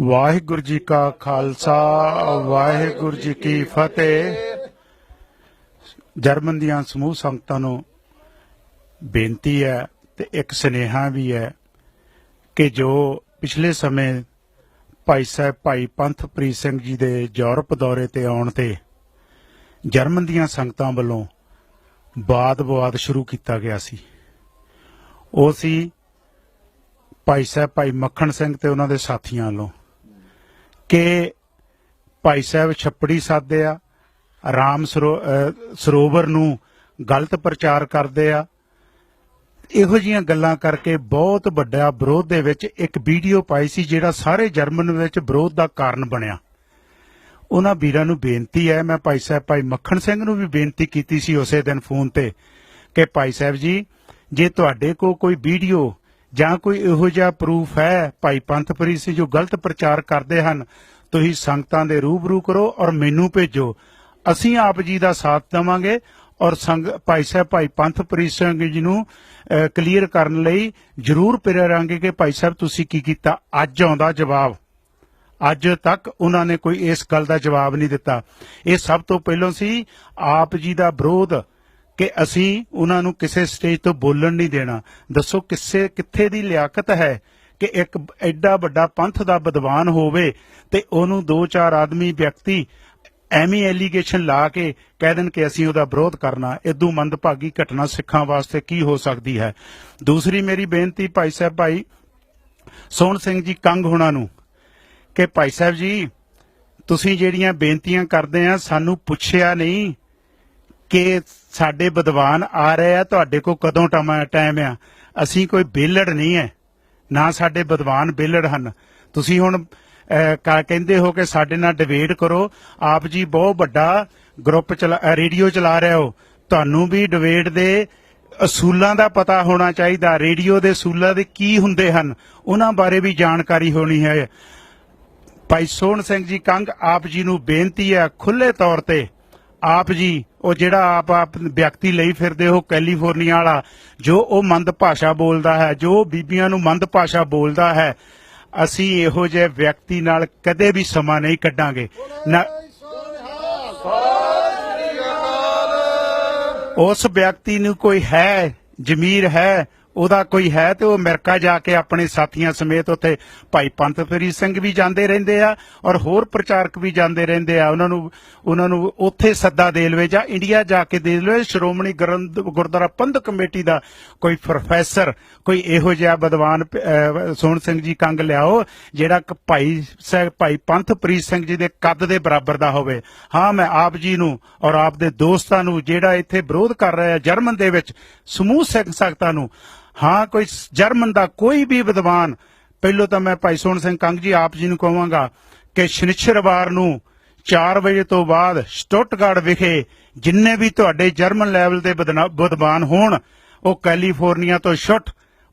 ਵਾਹਿਗੁਰੂ ਜੀ ਕਾ ਖਾਲਸਾ, ਵਾਹਿਗੁਰੂ ਜੀ ਕੀ ਫਤਿਹ। ਜਰਮਨ ਦੀਆਂ ਸਮੂਹ ਸੰਗਤਾਂ ਨੂੰ ਬੇਨਤੀ ਹੈ ਤੇ ਇੱਕ ਸੁਨੇਹਾ ਵੀ ਹੈ ਕਿ ਜੋ ਪਿਛਲੇ ਸਮੇਂ ਭਾਈ ਸਾਹਿਬ ਭਾਈ ਪੰਥਪ੍ਰੀਤ ਸਿੰਘ ਜੀ ਦੇ ਯੂਰਪ ਦੌਰੇ ਤੇ ਆਉਣ ਤੇ ਜਰਮਨ ਦੀਆਂ ਸੰਗਤਾਂ ਵੱਲੋਂ ਬਾਦ ਵਿਵਾਦ ਸ਼ੁਰੂ ਕੀਤਾ ਗਿਆ ਸੀ। ਉਹ ਸੀ ਭਾਈ ਸਾਹਿਬ, ਭਾਈ ਮੱਖਣ ਸਿੰਘ ਤੇ ਉਹਨਾਂ ਦੇ ਸਾਥੀਆਂ ਵੱਲੋਂ ਕਿ ਭਾਈ ਸਾਹਿਬ ਛੱਪੜੀ ਸਾਧਦੇ ਆ, ਰਾਮ ਸਰੋ- ਸਰੋਵਰ ਨੂੰ ਗਲਤ ਪ੍ਰਚਾਰ ਕਰਦੇ ਆ। ਇਹੋ ਜੀਆਂ ਗੱਲਾਂ ਕਰਕੇ ਬਹੁਤ ਵੱਡਾ ਵਿਰੋਧ ਦੇ ਵਿੱਚ ਇੱਕ ਵੀਡੀਓ ਪਾਈ ਸੀ ਜਿਹੜਾ ਸਾਰੇ ਜਰਮਨ ਵਿੱਚ ਵਿਰੋਧ ਦਾ ਕਾਰਨ ਬਣਿਆ। ਉਹਨਾਂ ਵੀਰਾਂ ਨੂੰ ਬੇਨਤੀ ਹੈ, ਮੈਂ ਭਾਈ ਸਾਹਿਬ, ਭਾਈ ਮੱਖਣ ਸਿੰਘ ਨੂੰ ਵੀ ਬੇਨਤੀ ਕੀਤੀ ਸੀ ਉਸੇ ਦਿਨ ਫੋਨ ਤੇ ਕਿ ਭਾਈ ਸਾਹਿਬ ਜੀ, ਜੇ ਤੁਹਾਡੇ ਕੋਲ ਕੋਈ ਵੀਡੀਓ ਜਾਂ ਕੋਈ ਇਹੋ ਜਿਹਾ ਪ੍ਰੂਫ ਹੈ? ਭਾਈ ਪੰਥਪ੍ਰੀਤ ਸਿੰਘ ਜੋ ਗਲਤ ਪ੍ਰਚਾਰ ਕਰਦੇ ਹਨ, ਤੁਸੀਂ ਸੰਗਤਾਂ ਦੇ ਰੂਬਰੂ ਕਰੋ ਔਰ ਮੈਨੂੰ ਭੇਜੋ। ਅਸੀਂ ਆਪ ਜੀ ਦਾ ਸਾਥ ਦੇਵਾਂਗੇ ਔਰ ਸੰਗ ਭਾਈ ਸਾਹਿਬ, ਭਾਈ ਪੰਥਪ੍ਰੀਤ ਸਿੰਘ ਜੀ ਨੂੰ ਕਲੀਅਰ ਕਰਨ ਲਈ ਜ਼ਰੂਰ ਪ੍ਰੇਰਾਂਗੇ ਕਿ ਭਾਈ ਸਾਹਿਬ ਤੁਸੀਂ ਕੀ ਕੀਤਾ? ਅੱਜ ਆਉਂਦਾ ਜਵਾਬ। ਅੱਜ ਤੱਕ ਉਹਨਾਂ ਨੇ ਕੋਈ ਇਸ ਗੱਲ ਦਾ ਜਵਾਬ ਨਹੀਂ ਦਿੱਤਾ। ਇਹ ਸਭ ਤੋਂ ਪਹਿਲਾਂ ਸੀ ਆਪ ਜੀ ਦਾ ਵਿਰੋਧ ਕਿ ਅਸੀਂ ਉਹਨਾਂ ਨੂੰ ਕਿਸੇ ਸਟੇਜ ਤੋਂ ਬੋਲਣ ਨਹੀਂ ਦੇਣਾ। ਦੱਸੋ ਕਿਸੇ, ਕਿੱਥੇ ਦੀ ਲਿਆਕਤ ਹੈ ਕਿ ਇੱਕ ਐਡਾ ਵੱਡਾ ਪੰਥ ਦਾ ਵਿਦਵਾਨ ਹੋਵੇ ਤੇ ਉਹਨੂੰ ਦੋ ਚਾਰ ਆਦਮੀ ਵਿਅਕਤੀ ਐਵੇਂ ਐਲੀਗੇਸ਼ਨ ਲਾ ਕੇ ਕਹਿ ਦੇਣ ਕਿ ਅਸੀਂ ਉਹਦਾ ਵਿਰੋਧ ਕਰਨਾ। ਇਦੋਂ ਮੰਦਭਾਗੀ ਘਟਨਾ ਸਿੱਖਾਂ ਵਾਸਤੇ ਕੀ ਹੋ ਸਕਦੀ ਹੈ? ਦੂਸਰੀ ਮੇਰੀ ਬੇਨਤੀ ਭਾਈ ਸਾਹਿਬ ਭਾਈ, ਸੋਹਣ ਸਿੰਘ ਜੀ ਕੰਗ ਹੋਣਾ ਨੂੰ ਕਿ ਭਾਈ ਸਾਹਿਬ ਜੀ, ਤੁਸੀਂ ਜਿਹੜੀਆਂ ਬੇਨਤੀਆਂ ਕਰਦੇ ਆ, ਸਾਨੂੰ ਪੁੱਛਿਆ ਨਹੀਂ। ਕਿ ਸਾਡੇ ਵਿਦਵਾਨ ਆ ਰਹੇ ਆ, ਤੁਹਾਡੇ ਕੋਲ ਕਦੋਂ ਟਾਈਮ ਆ? ਅਸੀਂ ਕੋਈ ਬੇਲੜ ਨਹੀਂ ਹੈ ਨਾ ਸਾਡੇ ਵਿਦਵਾਨ ਬੇਲੜ ਹਨ। ਤੁਸੀਂ ਹੁਣ ਕਹਿੰਦੇ ਹੋ ਕਿ ਸਾਡੇ ਨਾਲ ਡਿਬੇਟ ਕਰੋ। ਆਪ ਜੀ ਬਹੁਤ ਵੱਡਾ ਗਰੁੱਪ ਚਲਾ ਰੇਡੀਓ ਚਲਾ ਰਹੇ ਹੋ। ਤੁਹਾਨੂੰ ਵੀ ਡਿਬੇਟ ਦੇ ਅਸੂਲਾਂ ਦਾ ਪਤਾ ਹੋਣਾ ਚਾਹੀਦਾ। ਰੇਡੀਓ ਦੇ ਅਸੂਲਾਂ ਦੇ ਕੀ ਹੁੰਦੇ ਹਨ, ਉਹਨਾਂ ਬਾਰੇ ਵੀ ਜਾਣਕਾਰੀ ਹੋਣੀ ਹੈ। ਭਾਈ ਸੋਹਣ ਸਿੰਘ ਜੀ, ਕੰਗ ਆਪ ਜੀ ਨੂੰ ਬੇਨਤੀ ਹੈ ਖੁੱਲੇ ਤੌਰ ਤੇ ਆਪ ਜੀ ਉਹ ਜਿਹੜਾ ਆਪ ਆਪ ਵਿਅਕਤੀ ਲਈ ਫਿਰਦੇ ਹੋ ਕੈਲੀਫੋਰਨੀਆ ਵਾਲਾ ਜੋ ਉਹ ਮੰਦ ਭਾਸ਼ਾ ਬੋਲਦਾ ਹੈ ਜੋ ਬੀਬੀਆਂ ਨੂੰ ਮੰਦ ਭਾਸ਼ਾ ਬੋਲਦਾ ਹੈ ਅਸੀਂ ਇਹੋ ਜਿਹੇ ਵਿਅਕਤੀ ਨਾਲ ਕਦੇ ਵੀ ਸਮਾਂ ਨਹੀਂ ਕੱਢਾਂਗੇ। ਉਸ ਵਿਅਕਤੀ ਨੂੰ ਕੋਈ ਹੈ ਜ਼ਮੀਰ ਹੈ ਉਹਦਾ ਕੋਈ ਹੈ ਤੇ ਉਹ ਅਮਰੀਕਾ ਜਾ ਕੇ ਆਪਣੇ ਸਾਥੀਆਂ ਸਮੇਤ ਉੱਥੇ ਭਾਈ ਪੰਥਪ੍ਰੀਤ ਸਿੰਘ ਵੀ ਜਾਂਦੇ ਰਹਿੰਦੇ ਆ ਔਰ ਹੋਰ ਪ੍ਰਚਾਰਕ ਵੀ ਜਾਂਦੇ ਰਹਿੰਦੇ ਆ। ਉਹਨਾਂ ਨੂੰ ਉਹਨਾਂ ਨੂੰ ਉੱਥੇ ਸੱਦਾ ਦੇ ਲਵੇ ਜਾਂ ਇੰਡੀਆ ਜਾ ਕੇ ਦੇ ਲਵੇ। ਸ਼੍ਰੋਮਣੀ ਗੁਰਦੁਆਰਾ ਪੰਥ ਕਮੇਟੀ ਦਾ ਕੋਈ ਪ੍ਰੋਫੈਸਰ, ਕੋਈ ਇਹੋ ਜਿਹਾ ਵਿਦਵਾਨ ਸੋਹਣ ਸਿੰਘ ਜੀ ਕੰਗ ਲਿਆਓ, ਜਿਹੜਾ ਭਾਈ ਭਾਈ ਪੰਥਪ੍ਰੀਤ ਸਿੰਘ ਜੀ ਦੇ ਕੱਦ ਦੇ ਬਰਾਬਰ ਦਾ ਹੋਵੇ। ਹਾਂ, ਮੈਂ ਆਪ ਜੀ ਨੂੰ ਔਰ ਆਪ ਦੇ ਦੋਸਤਾਂ ਨੂੰ ਜਿਹੜਾ ਇੱਥੇ ਵਿਰੋਧ ਕਰ ਰਿਹਾ ਜਰਮਨ ਦੇ ਵਿੱਚ, ਸਮੂਹ ਸਿੱਖ ਸੰਗਤਾਂ ਨੂੰ ਹਾਂ, ਕੋਈ ਜਰਮਨ ਦਾ ਕੋਈ ਵੀ ਵਿਦਵਾਨ, ਪਹਿਲੋਂ ਤਾਂ ਮੈਂ ਭਾਈ ਸੋਹਣ ਸਿੰਘ ਕੰਗ ਜੀ ਆਪ ਜੀ ਨੂੰ ਕਹਾਂਗਾ ਕਿ ਸ਼ਨੀਚਰਵਾਰ ਨੂੰ 4 ਵਜੇ ਤੋਂ ਬਾਅਦ ਸਟੁੱਟਗਾਰਡ ਵਿਖੇ ਜਿੰਨੇ ਵੀ ਤੁਹਾਡੇ ਜਰਮਨ ਲੈਵਲ ਦੇ ਵਿਦਵਾਨ ਹੋਣ, ਉਹ ਕੈਲੀਫੋਰਨੀਆ ਤੋਂ ਛੁੱਟ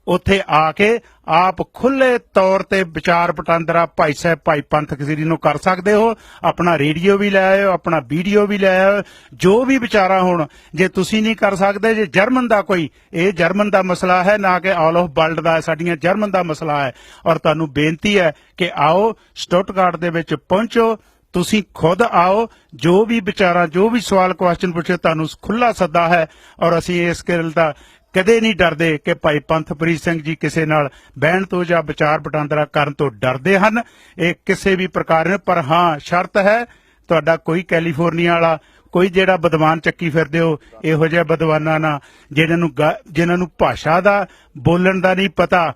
ਉੱਥੇ ਆ ਕੇ ਆਪ ਖੁੱਲੇ ਤੌਰ ਤੇ ਵਿਚਾਰ ਪਟਾਂਦਰਾ ਭਾਈ ਸਾਹਿਬ, ਭਾਈ ਪੰਥ ਕਸੀਰੀ ਨੂੰ ਕਰ ਸਕਦੇ ਹੋ। ਆਪਣਾ ਰੇਡੀਓ ਵੀ ਲੈ ਆਇਓ, ਆਪਣਾ ਵੀਡੀਓ ਵੀ ਲੈ ਆਇਓ। ਜੋ ਵੀ ਵਿਚਾਰਾ ਹੋਣ, ਜੇ ਤੁਸੀਂ ਨਹੀਂ ਕਰ ਸਕਦੇ, ਜੇ ਜਰਮਨ ਦਾ ਕੋਈ, ਇਹ ਜਰਮਨ ਦਾ ਮਸਲਾ ਹੈ, ਨਾ ਕਿ ਆਲ ਆਫ ਵਰਲਡ ਦਾ, ਸਾਡੀਆਂ ਜਰਮਨ ਦਾ ਮਸਲਾ ਹੈ। ਔਰ ਤੁਹਾਨੂੰ ਬੇਨਤੀ ਹੈ ਕਿ ਆਓ ਸਟੁੱਟਗਾਰਡ ਦੇ ਵਿੱਚ ਪਹੁੰਚੋ, ਤੁਸੀਂ ਖੁਦ ਆਓ, ਜੋ ਵੀ ਵਿਚਾਰਾ, ਜੋ ਵੀ ਸਵਾਲ ਕੁਐਸਚਨ ਪੁੱਛੇ, ਤੁਹਾਨੂੰ ਖੁੱਲਾ ਸੱਦਾ ਹੈ। ਔਰ ਅਸੀਂ ਇਸ ਗੱਲ ਦਾ ਕਦੇ ਨਹੀਂ ਡਰਦੇ ਕਿ ਭਾਈ ਪੰਥਪ੍ਰੀਤ ਸਿੰਘ ਜੀ ਕਿਸੇ ਨਾਲ ਬਹਿਣ ਤੋਂ ਜਾਂ ਵਿਚਾਰ ਵਟਾਂਦਰਾ ਕਰਨ ਤੋਂ ਡਰਦੇ ਹਨ। ਇਹ ਕਿਸੇ ਵੀ ਪ੍ਰਕਾਰ ਨਾਲ ਪਰ ਹਾਂ, ਸ਼ਰਤ ਹੈ, ਤੁਹਾਡਾ ਕੋਈ ਕੈਲੀਫੋਰਨੀਆ ਵਾਲਾ, ਕੋਈ ਜਿਹੜਾ ਵਿਦਵਾਨ ਚੱਕੀ ਫਿਰਦੇ ਹੋ, ਇਹੋ ਜਿਹੇ ਵਿਦਵਾਨਾਂ ਨਾਲ ਜਿਹਨਾਂ ਨੂੰ ਗਾ- ਜਿਨ੍ਹਾਂ ਨੂੰ ਭਾਸ਼ਾ ਦਾ ਬੋਲਣ ਦਾ ਨਹੀਂ ਪਤਾ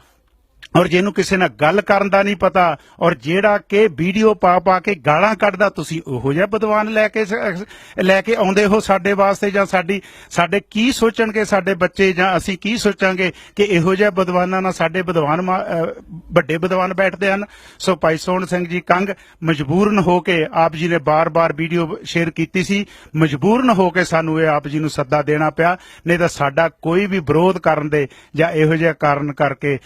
ਔਰ ਜਿਹਨੂੰ ਕਿਸੇ ਨਾਲ ਗੱਲ ਕਰਨ ਦਾ ਨਹੀਂ ਪਤਾ, ਔਰ ਜਿਹੜਾ ਕਿ ਵੀਡੀਓ ਪਾ ਪਾ ਕੇ ਗਾਲਾਂ ਕੱਢਦਾ, ਤੁਸੀਂ ਉਹੋ ਜਿਹਾ ਵਿਦਵਾਨ ਲੈ ਕੇ ਲੈ ਕੇ ਆਉਂਦੇ ਹੋ ਸਾਡੇ ਵਾਸਤੇ ਜਾਂ ਸਾਡੀ, ਸਾਡੇ ਕੀ ਸੋਚਣਗੇ ਸਾਡੇ ਬੱਚੇ ਜਾਂ ਅਸੀਂ ਕੀ ਸੋਚਾਂਗੇ ਕਿ ਇਹੋ ਜਿਹਾ ਵਿਦਵਾਨਾਂ ਨਾਲ ਸਾਡੇ ਵਿਦਵਾਨ ਵੱਡੇ ਵਿਦਵਾਨ ਬੈਠਦੇ ਹਨ? ਸੋ ਭਾਈ ਸੋਹਣ ਸਿੰਘ ਜੀ ਕੰਗ ਮਜਬੂਰਨ ਹੋ ਕੇ ਆਪ ਜੀ ਨੇ ਬਾਰ-ਬਾਰ ਵੀਡੀਓ ਸ਼ੇਅਰ ਕੀਤੀ ਸੀ। ਮਜਬੂਰਨ ਹੋ ਕੇ ਸਾਨੂੰ ਇਹ ਆਪ ਜੀ ਨੂੰ ਸੱਦਾ ਦੇਣਾ ਪਿਆ। ਨਹੀਂ ਤਾਂ ਸਾਡਾ ਕੋਈ ਵੀ ਵਿਰੋਧ ਕਰਨ ਦੇ ਜਾਂ ਇਹੋ ਜਿਹਾ ਕਾਰਨ ਕਰਕੇ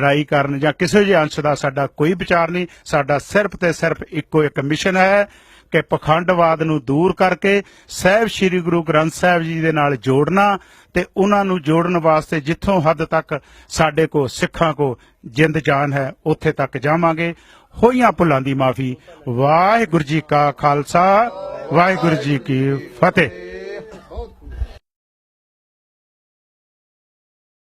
ਲੜਾਈ ਕਰਨ ਜਾਂ ਕਿਸੇ ਜਿਹੇ ਅੰਸ਼ ਦਾ ਸਾਡਾ ਕੋਈ ਵਿਚਾਰ ਨਹੀਂ, ਸਾਡਾ ਸਿਰਫ ਤੇ ਸਿਰਫ ਇੱਕੋ ਇੱਕ ਮਿਸ਼ਨ ਹੈ ਕਿ ਪਖੰਡਵਾਦ ਨੂੰ ਦੂਰ ਕਰਕੇ ਸਹਿਬ ਸ੍ਰੀ ਗੁਰੂ ਗ੍ਰੰਥ ਸਾਹਿਬ ਜੀ ਦੇ ਨਾਲ ਜੋੜਨਾ ਤੇ ਉਹਨਾਂ ਨੂੰ ਜੋੜਨ ਵਾਸਤੇ ਜਿੱਥੋਂ ਹੱਦ ਤੱਕ ਸਾਡੇ ਕੋ ਸਿੱਖਾਂ ਕੋ ਜਿੰਦ ਜਾਨ ਹੈ, ਉੱਥੇ ਤੱਕ ਜਾਵਾਂਗੇ। ਹੋਈਆਂ ਭੁੱਲਾਂ ਦੀ ਮਾਫੀ। ਵਾਹਿਗੁਰੂ ਜੀ ਕਾ ਖਾਲਸਾ, ਵਾਹਿਗੁਰੂ ਜੀ ਕੀ ਫਤਿਹ।